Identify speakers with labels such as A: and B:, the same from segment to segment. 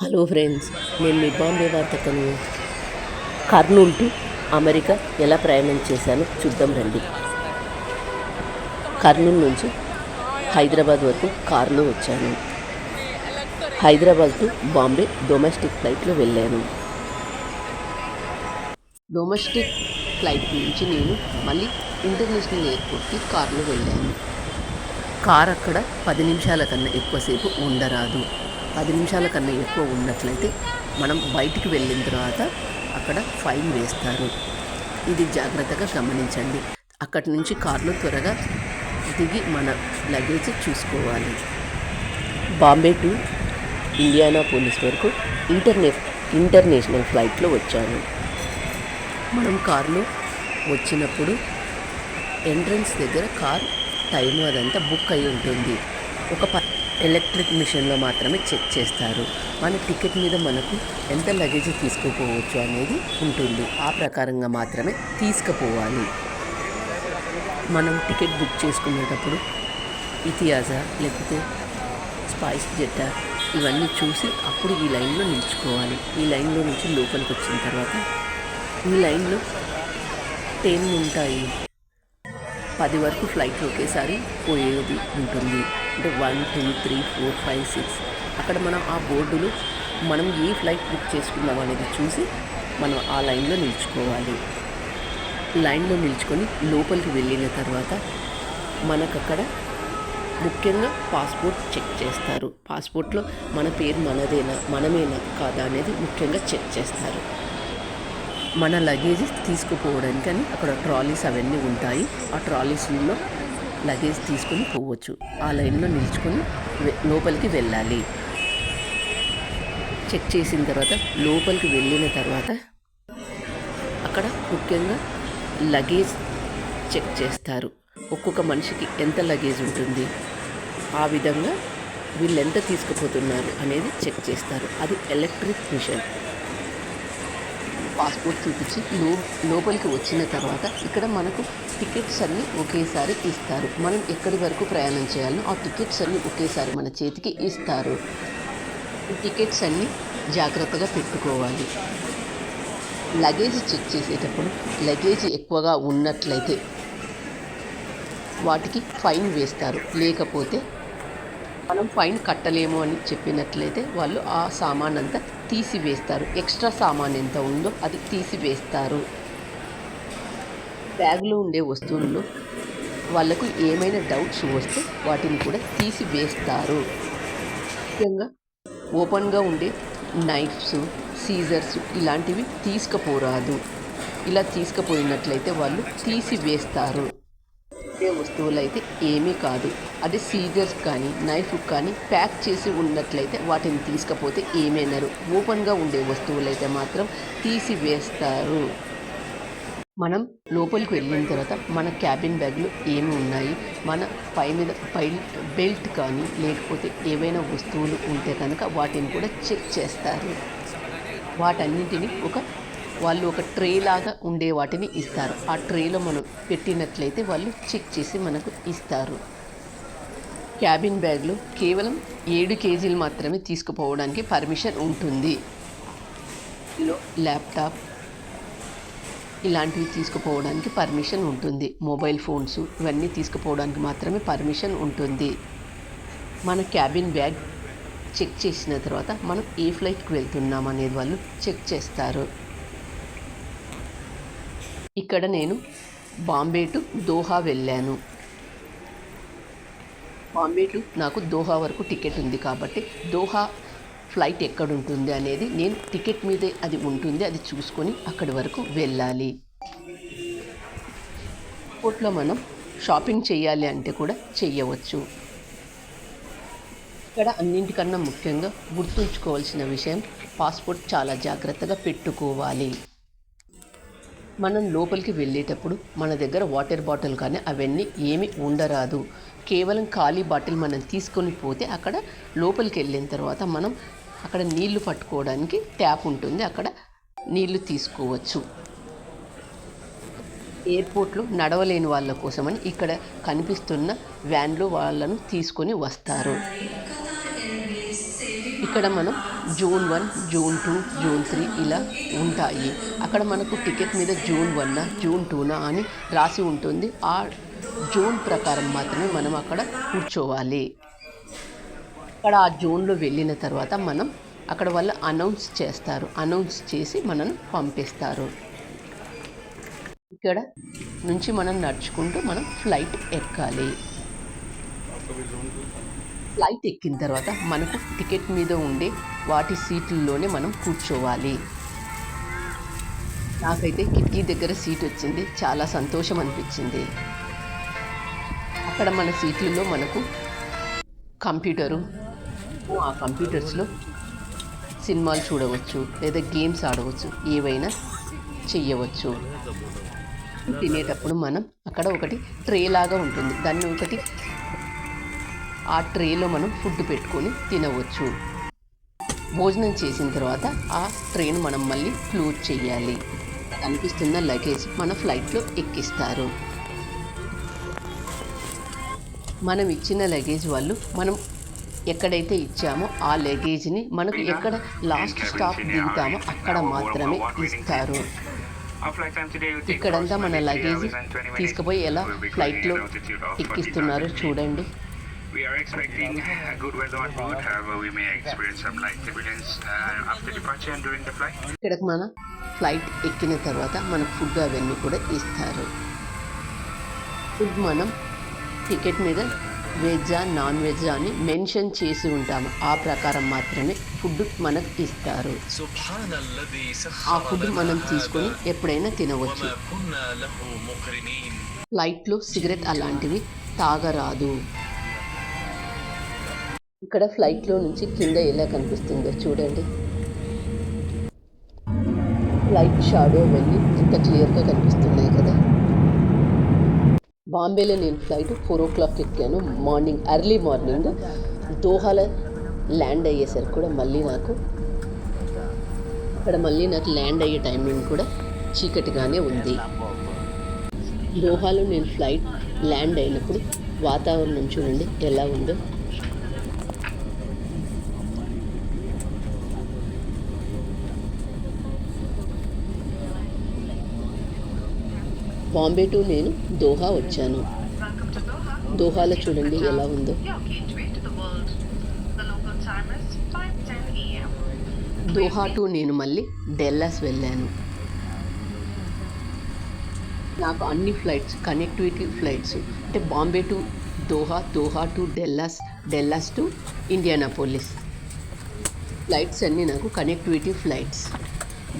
A: Hello friends నేను మీ బాంబే వార్తకను కర్నూలు టు అమెరికా ఎలా ప్రయాణం చేశానో చూద్దాం రండి. కర్నూలు నుంచి హైదరాబాద్ వరకు కారులో వచ్చాను. హైదరాబాద్ టు బాంబే డొమెస్టిక్ ఫ్లైట్లో వెళ్ళాను. డొమెస్టిక్ ఫ్లైట్ నుంచి నేను మళ్ళీ ఇంటర్నేషనల్ ఎయిర్పోర్ట్కి కారులో వెళ్ళాను. కార్ అక్కడ పది నిమిషాల కన్నా ఎక్కువసేపు ఉండరాదు. పది నిమిషాల కన్నా ఎక్కువ ఉన్నట్లయితే మనం బయటికి వెళ్ళిన తర్వాత అక్కడ ఫైన్ వేస్తారు. ఇది జాగ్రత్తగా గమనించండి. అక్కడి నుంచి కార్లో త్వరగా దిగి మన లగేజ్ చూసుకోవాలి. బాంబే టు ఇండియానా పోలీస్ వరకు ఇంటర్నే ఇంటర్నేషనల్ ఫ్లైట్లో వచ్చాను. మనం కారులో వచ్చినప్పుడు ఎంట్రన్స్ దగ్గర కార్ టైం అదంతా బుక్ అయి ఉంటుంది. ఒక ప ఎలక్ట్రిక్ మిషన్లో మాత్రమే చెక్ చేస్తారు. మన టికెట్ మీద మనకు ఎంత లగేజ్ తీసుకుపోవచ్చు అనేది ఉంటుంది. ఆ ప్రకారంగా మాత్రమే తీసుకుపోవాలి. మనం టికెట్ బుక్ చేసుకునేటప్పుడు ఇతిహాస లేకపోతే స్పైస్ జెట్టా ఇవన్నీ చూసి అప్పుడు ఈ లైన్లో నిల్చుకోవాలి. ఈ లైన్లో నుంచి లోపలికి వచ్చిన తర్వాత ఈ లైన్లో టెన్ ఉంటాయి. పది వరకు ఫ్లైట్ ఒకేసారి పోయేది ఉంటుంది. అంటే one two three four five six. అక్కడ మనం ఆ బోర్డులు మనం ఏ ఫ్లైట్ బుక్ చేసుకుందాం అనేది చూసి మనం ఆ లైన్లో నిల్చుకోవాలి. లైన్లో నిల్చుకొని లోపలికి వెళ్ళిన తర్వాత మనకు అక్కడ ముఖ్యంగా పాస్పోర్ట్ చెక్ చేస్తారు. పాస్పోర్ట్లో మన పేరు మనదేనా మనమేనా కాదా అనేది ముఖ్యంగా చెక్ చేస్తారు. మన లగేజ్ తీసుకుపోవడానికి అని అక్కడ ట్రాలీస్ అవన్నీ ఉంటాయి. ఆ ట్రాలీస్లో లగేజ్ తీసుకొని పోవచ్చు. ఆ లైన్లో నిల్చుకొని లోపలికి వెళ్ళాలి. చెక్ చేసిన తర్వాత లోపలికి వెళ్ళిన తర్వాత అక్కడ ముఖ్యంగా లగేజ్ చెక్ చేస్తారు. ఒక్కొక్క మనిషికి ఎంత లగేజ్ ఉంటుంది? ఆ విధంగా వీళ్ళు ఎంత తీసుకుపోతున్నారు అనేది చెక్ చేస్తారు. అది ఎలక్ట్రిక్ మిషన్ పాస్పోర్ట్ చూపించి లో లోపలికి వచ్చిన తర్వాత ఇక్కడ మనకు టికెట్స్ అన్నీ ఒకేసారి ఇస్తారు. మనం ఎక్కడి వరకు ప్రయాణం చేయాలో ఆ టికెట్స్ అన్నీ ఒకేసారి మన చేతికి ఇస్తారు. టికెట్స్ అన్నీ జాగ్రత్తగా పెట్టుకోవాలి. లగేజ్ చెక్ చేసేటప్పుడు లగేజ్ ఎక్కువగా ఉన్నట్లయితే వాటికి ఫైన్ వేస్తారు. లేకపోతే మనం ఫైన్ కట్టలేము అని చెప్పినట్లయితే వాళ్ళు ఆ సామాన్ అంతా తీసివేస్తారు. ఎక్స్ట్రా సామాన్ ఎంత ఉందో అది తీసివేస్తారు. బ్యాగ్లో ఉండే వస్తువుల్లో వాళ్ళకు ఏమైనా డౌట్స్ వస్తే వాటిని కూడా తీసివేస్తారు ముఖ్యంగా ఓపెన్గా ఉండే నైఫ్స్ సీజర్స్ ఇలాంటివి తీసుకుపోరాదు. ఇలా తీసుకుపోయినట్లయితే వాళ్ళు తీసివేస్తారు ఏ వస్తువులు అయితే ఏమీ కాదు. అదే సీజర్స్ కానీ నైఫ్ కానీ ప్యాక్ చేసి ఉన్నట్లయితే వాటిని తీసుకపోతే ఏమైనారు? ఓపెన్గా ఉండే వస్తువులు అయితే మాత్రం తీసివేస్తారు మనం లోపలికి వెళ్ళిన తర్వాత మన క్యాబిన్ బ్యాగ్లో ఏమి ఉన్నాయి? మన పై మీద పై బెల్ట్ కానీ లేకపోతే ఏవైనా వస్తువులు ఉంటే కనుక వాటిని కూడా చెక్ చేస్తారు. వాటన్నింటిని ఒక వాళ్ళు ఒక ట్రే లాగా ఉండే వాటిని ఇస్తారు. ఆ ట్రేలో మనం పెట్టినట్లయితే వాళ్ళు చెక్ చేసి మనకు ఇస్తారు. క్యాబిన్ బ్యాగ్లో కేవలం ఏడు కేజీలు మాత్రమే తీసుకుపోవడానికి పర్మిషన్ ఉంటుంది. లో ల్యాప్టాప్ ఇలాంటివి తీసుకుపోవడానికి పర్మిషన్ ఉంటుంది. మొబైల్ ఫోన్స్ ఇవన్నీ తీసుకుపోవడానికి మాత్రమే పర్మిషన్ ఉంటుంది. మన క్యాబిన్ బ్యాగ్ చెక్ చేసిన తర్వాత మనం ఏ ఫ్లైట్కి వెళ్తున్నాం అనేది వాళ్ళు చెక్ చేస్తారు. ఇక్కడ నేను బాంబే టు దోహా వెళ్ళాను. బాంబే టు నాకు దోహా వరకు టికెట్ ఉంది కాబట్టి దోహా ఫ్లైట్ ఎక్కడ ఉంటుంది అనేది నేను టికెట్ మీదే అది ఉంటుంది అది చూసుకొని అక్కడి వరకు వెళ్ళాలి. ఎయిర్పోర్ట్లో మనం షాపింగ్ చేయాలి అంటే కూడా చేయవచ్చు. ఇక్కడ అన్నింటికన్నా ముఖ్యంగా గుర్తుంచుకోవాల్సిన విషయం పాస్పోర్ట్ చాలా జాగ్రత్తగా పెట్టుకోవాలి. మనం లోపలికి వెళ్ళేటప్పుడు మన దగ్గర వాటర్ బాటిల్ కానీ అవన్నీ ఏమి ఉండరాదు. కేవలం ఖాళీ బాటిల్ మనం తీసుకొని పోతే అక్కడ లోపలికి వెళ్ళిన తర్వాత మనం అక్కడ నీళ్ళు పట్టుకోవడానికి ట్యాప్ ఉంటుంది. అక్కడ నీళ్ళు తీసుకోవచ్చు. ఎయిర్పోర్ట్లో నడవలేని వాళ్ళ కోసమని ఇక్కడ కనిపిస్తున్న వ్యాన్లో వాళ్ళను తీసుకొని వస్తారు. ఇక్కడ మనం June one June two June three ఇలా ఉంటాయి. అక్కడ మనకు టికెట్ మీద జూన్ వన్న జూన్ టూనా అని రాసి ఉంటుంది. ఆ జూన్ ప్రకారం మాత్రమే మనం అక్కడ కూర్చోవాలి. అక్కడ ఆ జోన్లో వెళ్ళిన తర్వాత మనం అక్కడ వాళ్ళు అనౌన్స్ చేస్తారు. అనౌన్స్ చేసి మనను పంపిస్తారు. ఇక్కడ నుంచి మనం నడుచుకుంటూ మనం ఫ్లైట్ ఎక్కాలి. ఫ్లైట్ ఎక్కిన తర్వాత మనకు టికెట్ మీద ఉండే వాటి సీట్లలోనే మనం కూర్చోవాలి. నాకైతే కిటికీ దగ్గర సీట్ వచ్చింది. చాలా సంతోషం అనిపించింది. అక్కడ మన సీట్లలో మనకు కంప్యూటరు. ఆ కంప్యూటర్స్లో సినిమాలు చూడవచ్చు లేదా గేమ్స్ ఆడవచ్చు ఏవైనా చెయ్యవచ్చు. తినేటప్పుడు మనం అక్కడ ఒకటి ట్రే లాగా ఉంటుంది. దాన్ని ఒకటి ఆ ట్రేలో మనం ఫుడ్ పెట్టుకొని తినవచ్చు. భోజనం చేసిన తర్వాత ఆ ట్రైన్ మనం మళ్ళీ క్లోజ్ చేయాలి. కనిపిస్తున్న లగేజ్ మన ఫ్లైట్లో ఎక్కిస్తారు. మనం ఇచ్చిన లగేజ్ వాళ్ళు మనం ఎక్కడైతే ఇచ్చామో ఆ లగేజ్ని మనకు ఎక్కడ లాస్ట్ స్టాప్ దిగుతామో అక్కడ మాత్రమే ఇస్తారు. ఇక్కడంతా మన లగేజ్ తీసుకుపోయి ఎలా ఫ్లైట్లో ఎక్కిస్తున్నారో చూడండి.
B: we are expecting a good weather on board. However, we may experience some light turbulence uh, after departure and during the flight.
A: ఇక్కడికి మన ఫ్లైట్ ఎక్కిన తర్వాత మన ఫుడ్ అవన్నీ కూడా ఇస్తారు. ఫుడ్ మనం టికెట్ మీద వెజ్జా నాన్ వెజ్జా అని మెన్షన్ చేసి ఉంటాము. ఆ ప్రకారం మాత్రమే ఫుడ్ మనకు ఇస్తారు. ఆ ఫుడ్ మనం తీసుకొని ఎప్పుడైనా తినవచ్చు. ఫ్లైట్లో సిగరెట్ అలాంటివి తాగరాదు. ఇక్కడ ఫ్లైట్లో నుంచి కింద ఎలా కనిపిస్తుందో చూడండి. లైట్ షాడో వెళ్ళి ఇంత క్లియర్గా కనిపిస్తున్నాయి కదా. బాంబేలో నేను ఫ్లైట్ ఫోర్ ఓ క్లాక్ ఎక్కాను. మార్నింగ్ ఎర్లీ మార్నింగ్ దోహాల ల్యాండ్ అయ్యేసరికి కూడా మళ్ళీ నాకు ఇక్కడ మళ్ళీ నాకు ల్యాండ్ అయ్యే టైమింగ్ కూడా చీకటిగానే ఉంది. దోహాలో నేను ఫ్లైట్ ల్యాండ్ అయినప్పుడు వాతావరణం చూడండి ఎలా ఉందో. బాంబే టు నేను దోహా వచ్చాను. దోహాలో చూడండి ఎలా ఉందో. దోహా టు నేను మళ్ళీ డెల్లాస్ వెళ్ళాను. నాకు అన్ని ఫ్లైట్స్ కనెక్టివిటీ ఫ్లైట్స్ అంటే Bombay to Doha Doha to Dallas Dallas to Indianapolis. Flights అన్నీ నాకు connectivity flights.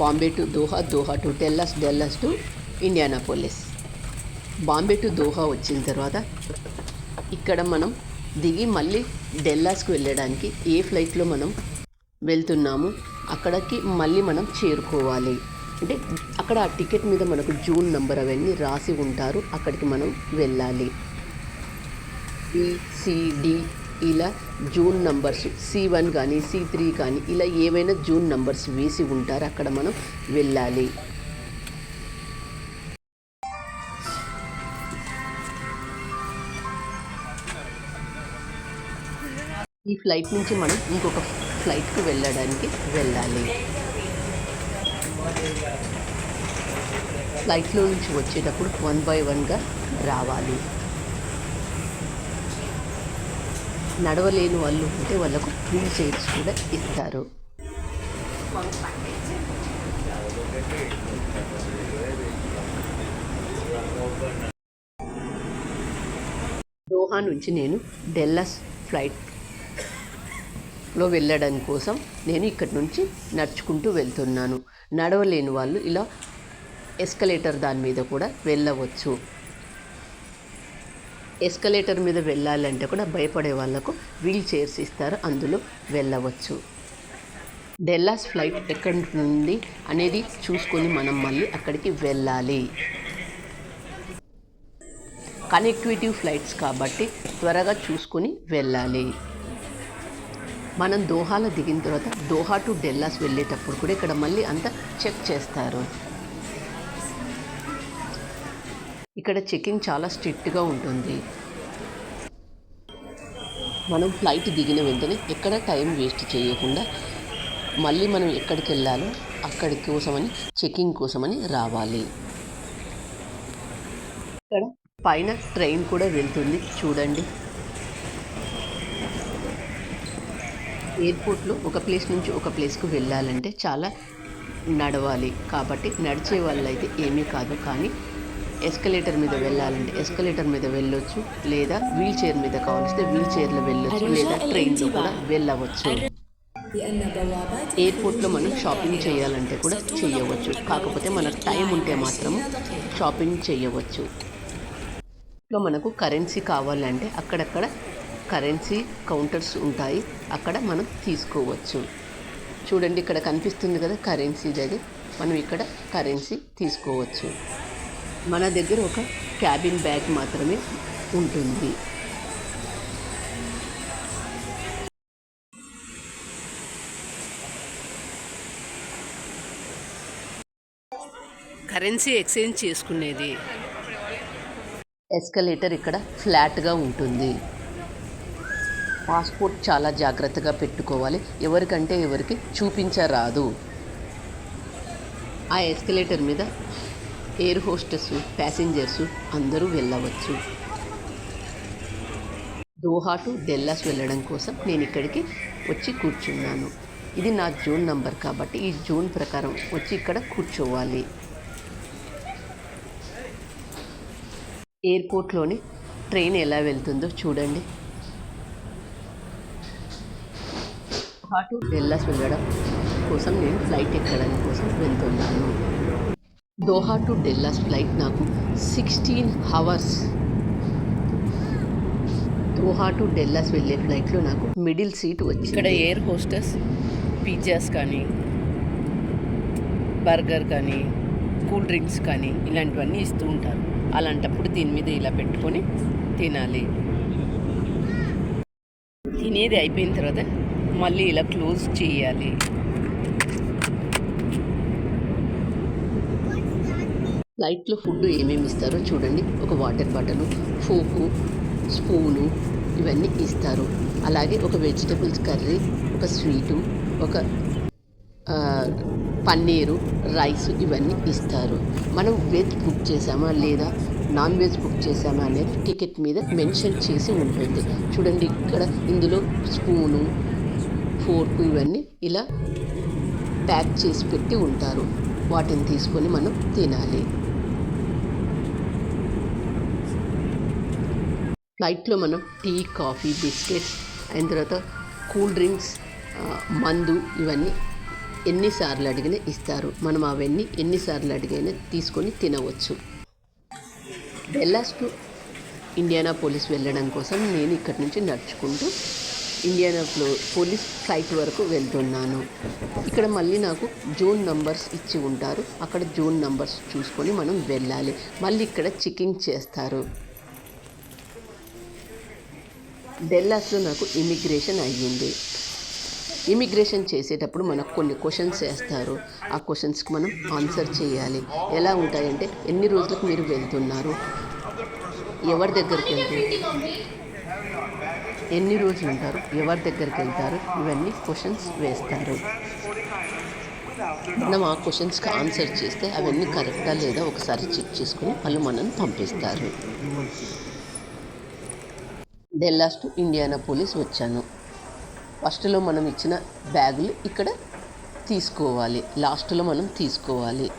A: Bombay to Doha Doha to Dallas Dallas to Indianapolis Bombay to Doha వచ్చిన తర్వాత ఇక్కడ మనం దిగి మళ్ళీ డెల్లాస్కి వెళ్ళడానికి ఏ ఫ్లైట్లో మనం వెళ్తున్నాము అక్కడికి మళ్ళీ మనం చేరుకోవాలి. అంటే అక్కడ ఆ టికెట్ మీద మనకు జూన్ నెంబర్ అవన్నీ రాసి ఉంటారు అక్కడికి మనం వెళ్ళాలి. ఈ సిడి ఇలా జూన్ నంబర్స్ సి వన్ కానీ సి త్రీ కానీ ఇలా ఏవైనా జూన్ నంబర్స్ వేసి ఉంటారు అక్కడ మనం వెళ్ళాలి. ఈ ఫ్లైట్ నుంచి మనం ఇంకొక ఫ్లైట్కి వెళ్ళడానికి వెళ్ళాలి. ఫ్లైట్లో నుంచి వచ్చేటప్పుడు వన్ బై వన్గా రావాలి. నడవలేని వాళ్ళు ఉంటే వాళ్ళకు వీల్ చైర్స్ కూడా ఇస్తారు. దోహా నుంచి నేను డెల్లస్ ఫ్లైట్ లో వెళ్ళడం కోసం నేను ఇక్కడి నుంచి నడుచుకుంటూ వెళ్తున్నాను. నడవలేని వాళ్ళు ఇలా ఎస్కలేటర్ దాని మీద కూడా వెళ్ళవచ్చు. ఎస్కలేటర్ మీద వెళ్ళాలంటే కూడా భయపడే వాళ్ళకు వీల్ చైర్స్ ఇస్తారు అందులో వెళ్ళవచ్చు. డెల్లాస్ ఫ్లైట్ ఎక్కడి నుండి అనేది చూసుకొని మనం మళ్ళీ అక్కడికి వెళ్ళాలి. కనెక్టివిటీ ఫ్లైట్స్ కాబట్టి త్వరగా చూసుకొని వెళ్ళాలి. మనం దోహాలో దిగిన తర్వాత దోహా టు డెల్లాస్ వెళ్ళేటప్పుడు కూడా ఇక్కడ మళ్ళీ అంతా చెక్ చేస్తారు. ఇక్కడ చెకింగ్ చాలా స్ట్రిక్ట్గా ఉంటుంది. మనం ఫ్లైట్ దిగిన వెంటనే ఎక్కడ టైం వేస్ట్ చేయకుండా మళ్ళీ మనం ఎక్కడికి వెళ్ళాలో అక్కడి కోసమని చెకింగ్ కోసమని రావాలి. ఇక్కడ పైన ట్రైన్ కూడా వెళ్తుంది. చూడండి. ఎయిర్పోర్ట్లో ఒక ప్లేస్ నుంచి ఒక ప్లేస్కు వెళ్ళాలంటే చాలా నడవాలి. కాబట్టి నడిచే వాళ్ళైతే ఏమీ కాదు. కానీ ఎస్కలేటర్ మీద వెళ్ళాలంటే ఎస్కలేటర్ మీద వెళ్ళొచ్చు. లేదా వీల్ చైర్ మీద కావాల్సితే వీల్ చైర్లో వెళ్ళొచ్చు. లేదా ట్రైన్లో కూడా వెళ్ళవచ్చు. ఎయిర్పోర్ట్లో మనం షాపింగ్ చేయాలంటే కూడా చేయవచ్చు కాకపోతే మనకు టైం ఉంటే మాత్రం షాపింగ్ చేయవచ్చు మనకు కరెన్సీ కావాలంటే అక్కడక్కడ కరెన్సీ కౌంటర్స్ ఉంటాయి. అక్కడ మనం తీసుకోవచ్చు. చూడండి ఇక్కడ కనిపిస్తుంది కదా కరెన్సీ అది మనం ఇక్కడ కరెన్సీ తీసుకోవచ్చు. మన దగ్గర ఒక క్యాబిన్ బ్యాగ్ మాత్రమే ఉంటుంది. కరెన్సీ ఎక్స్చేంజ్ చేసుకునేది. ఎస్కలేటర్ ఇక్కడ ఫ్లాట్గా ఉంటుంది. పాస్పోర్ట్ చాలా జాగ్రత్తగా పెట్టుకోవాలి. ఎవరికంటే ఎవరికి చూపించరాదు. ఆ ఎస్కలేటర్ మీద ఎయిర్ హోస్టెస్ ప్యాసింజర్స్ అందరూ వెళ్ళవచ్చు. దోహా టు డెల్లాస్ వెళ్ళడం కోసం నేను ఇక్కడికి వచ్చి కూర్చున్నాను. ఇది నా జోన్ నంబర్ కాబట్టి ఈ జోన్ ప్రకారం వచ్చి ఇక్కడ కూర్చోవాలి. ఎయిర్పోర్ట్లోని ట్రైన్ ఎలా వెళ్తుందో చూడండి. దోహా టు డెల్లాస్ వెళ్ళడం కోసం నేను ఫ్లైట్ ఎక్కడం కోసం వెళ్తున్నాను. దోహా టు డెల్లాస్ ఫ్లైట్ నాకు sixteen hours Doha to Dallas వెళ్ళే ఫ్లైట్లో నాకు మిడిల్ సీట్ వచ్చింది. ఇక్కడ ఎయిర్ హోస్టెస్ పిజ్జాస్ కానీ బర్గర్ కానీ కూల్ డ్రింక్స్ కానీ ఇలాంటివన్నీ ఇస్తూ ఉంటారు. అలాంటప్పుడు దీని మీద ఇలా పెట్టుకొని తినాలి. తినేది అయిపోయిన తర్వాత మళ్ళీ ఇలా క్లోజ్ చేయాలి. లైట్లో ఫుడ్ ఏమేమి ఇస్తారో చూడండి. ఒక వాటర్ బాటిల్ ఫోకు స్పూను ఇవన్నీ ఇస్తారు. అలాగే ఒక వెజిటబుల్స్ కర్రీ ఒక స్వీటు ఒక పన్నీరు రైస్ ఇవన్నీ ఇస్తారు. మనం వెజ్ బుక్ చేసామా లేదా నాన్ వెజ్ బుక్ చేసామా అనేది టికెట్ మీద మెన్షన్ చేసి ఉంటుంది. చూడండి ఇక్కడ ఇందులో స్పూను ఫోర్కు ఇవన్నీ ఇలా ప్యాక్ చేసి పెట్టి ఉంటారు. వాటిని తీసుకొని మనం తినాలి. ఫ్లైట్లో మనం టీ కాఫీ బిస్కెట్స్ అయిన తర్వాత కూల్ డ్రింక్స్ మందు ఇవన్నీ ఎన్నిసార్లు అడిగినా ఇస్తారు. మనం అవన్నీ ఎన్నిసార్లు అడిగినా తీసుకొని తినవచ్చు. డెల్లాస్ టు ఇండియానా పోలీస్ వెళ్ళడం కోసం నేను ఇక్కడి నుంచి నడుచుకుంటూ ఇండియానాప్లో పోలీస్ ఫ్లైట్ వరకు వెళ్తున్నాను. ఇక్కడ మళ్ళీ నాకు జోన్ నంబర్స్ ఇచ్చి ఉంటారు. అక్కడ జోన్ నంబర్స్ చూసుకొని మనం వెళ్ళాలి. మళ్ళీ ఇక్కడ చెకింగ్ చేస్తారు. డెల్లాస్లో నాకు ఇమిగ్రేషన్ అయ్యింది. ఇమిగ్రేషన్ చేసేటప్పుడు మనకు కొన్ని క్వశ్చన్స్ వేస్తారు. ఆ క్వశ్చన్స్కి మనం ఆన్సర్ చేయాలి. ఎలా ఉంటాయంటే ఎన్ని రోజులకు మీరు వెళ్తున్నారు? ఎవరి దగ్గరికి వెళ్తున్నారు? ఎన్ని రోజులు ఉంటారు ఎవరి దగ్గరికి వెళ్తారు ఇవన్నీ క్వశ్చన్స్ వేస్తారు. మనం ఆ క్వశ్చన్స్కి ఆన్సర్ చేస్తే అవన్నీ కరెక్టా లేదా ఒకసారి చెక్ చేసుకుని వాళ్ళు మనల్ని పంపిస్తారు. డెల్లాస్ టు ఇండియానా పోలీస్ వచ్చాను. ఫస్ట్లో మనం ఇచ్చిన బ్యాగులు ఇక్కడ తీసుకోవాలి. లాస్ట్లో మనం తీసుకోవాలి.